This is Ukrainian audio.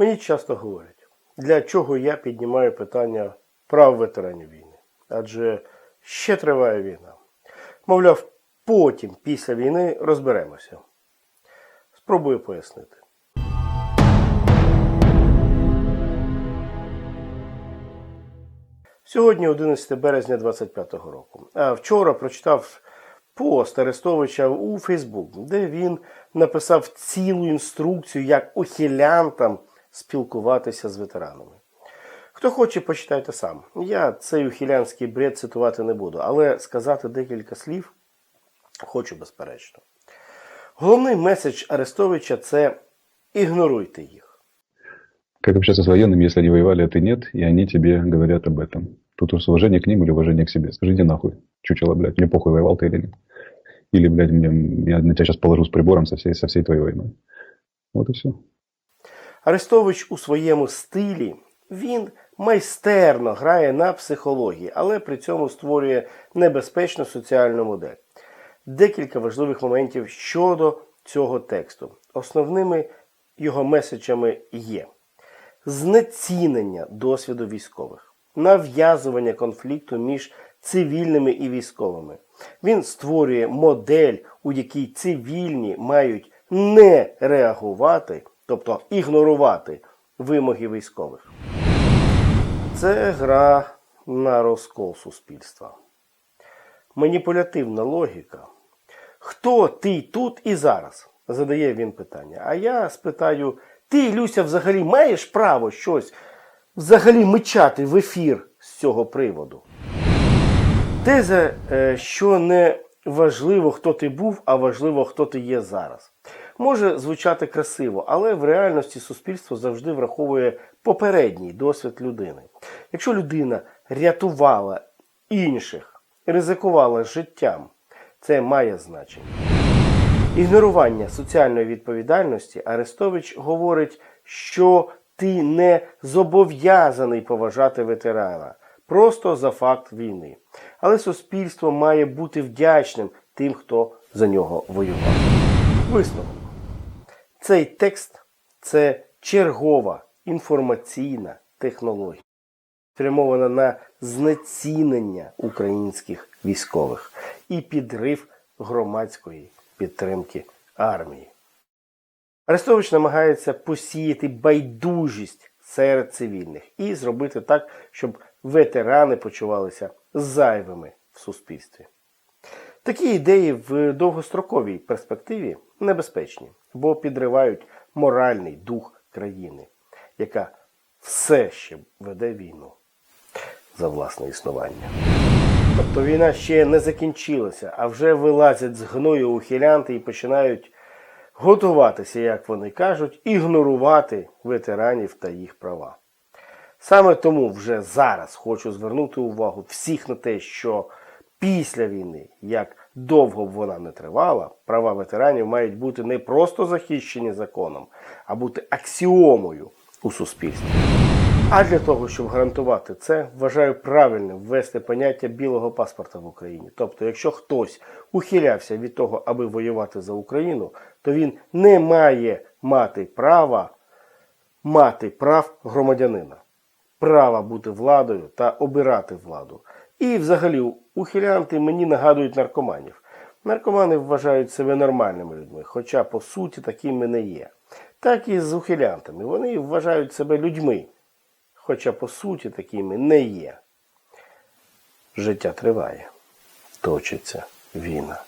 Мені часто говорять, для чого я піднімаю питання прав ветеранів війни. Адже ще триває війна. Мовляв, потім, після війни, розберемося. Спробую пояснити. Сьогодні 11 березня 25 року. А вчора прочитав пост Арестовича у Фейсбук, де він написав цілу інструкцію, як ухилянтам спілкуватися з ветеранами. Хто хоче, почитайте сам. Я цей ухилянський бред цитувати не буду, але сказати декілька слів хочу безперечно. Головний меседж Арестовича це ігноруйте їх. Как общаться с военными, если они воевали, а ты нет, и они тебе говорят об этом? Тут уж уважение к ним или уважение к себе. Скажи, иди нахуй, чучело, блядь, мне похуй, воевал ты или нет. Или, блядь, мне, я на тебя сейчас положу с прибором со всей, со всей твоей войной. Вот и все. Арестович у своєму стилі він майстерно грає на психології, але при цьому створює небезпечну соціальну модель. Декілька важливих моментів щодо цього тексту. Основними його меседжами є знецінення досвіду військових, нав'язування конфлікту між цивільними і військовими. Він створює модель, у якій цивільні мають не реагувати, тобто ігнорувати вимоги військових. Це гра на розкол суспільства. Маніпулятивна логіка. Хто ти тут і зараз? задає він питання. А я спитаю: ти, Люся, взагалі маєш право щось взагалі мичати в ефір з цього приводу? Теза, е, що не важливо, хто ти був, а важливо, хто ти є зараз. Може звучати красиво, але в реальності суспільство завжди враховує попередній досвід людини. Якщо людина рятувала інших, ризикувала життям, це має значення. Ігнорування соціальної відповідальності Арестович говорить, що ти не зобов'язаний поважати ветерана просто за факт війни. Але суспільство має бути вдячним тим, хто за нього воював. Висновок. Цей текст це чергова інформаційна технологія, спрямована на знецінення українських військових і підрив громадської підтримки армії. Арестович намагається посіяти байдужість серед цивільних і зробити так, щоб ветерани почувалися зайвими в суспільстві. Такі ідеї в довгостроковій перспективі небезпечні, бо підривають моральний дух країни, яка все ще веде війну за власне існування. Тобто війна ще не закінчилася, а вже вилазять з гною ухилянти і починають готуватися, як вони кажуть, ігнорувати ветеранів та їх права. Саме тому вже зараз хочу звернути увагу всіх на те, що після війни, як довго б вона не тривала, права ветеранів мають бути не просто захищені законом, а бути аксіомою у суспільстві. А для того, щоб гарантувати це, вважаю правильним ввести поняття білого паспорта в Україні. Тобто, якщо хтось ухилявся від того, аби воювати за Україну, то він не має мати права мати прав громадянина, права бути владою та обирати владу. І взагалі ухилянти мені нагадують наркоманів. Наркомани вважають себе нормальними людьми, хоча по суті такими не є. Так і з ухилянтами. Вони вважають себе людьми, хоча по суті такими не є. Життя триває, точиться війна.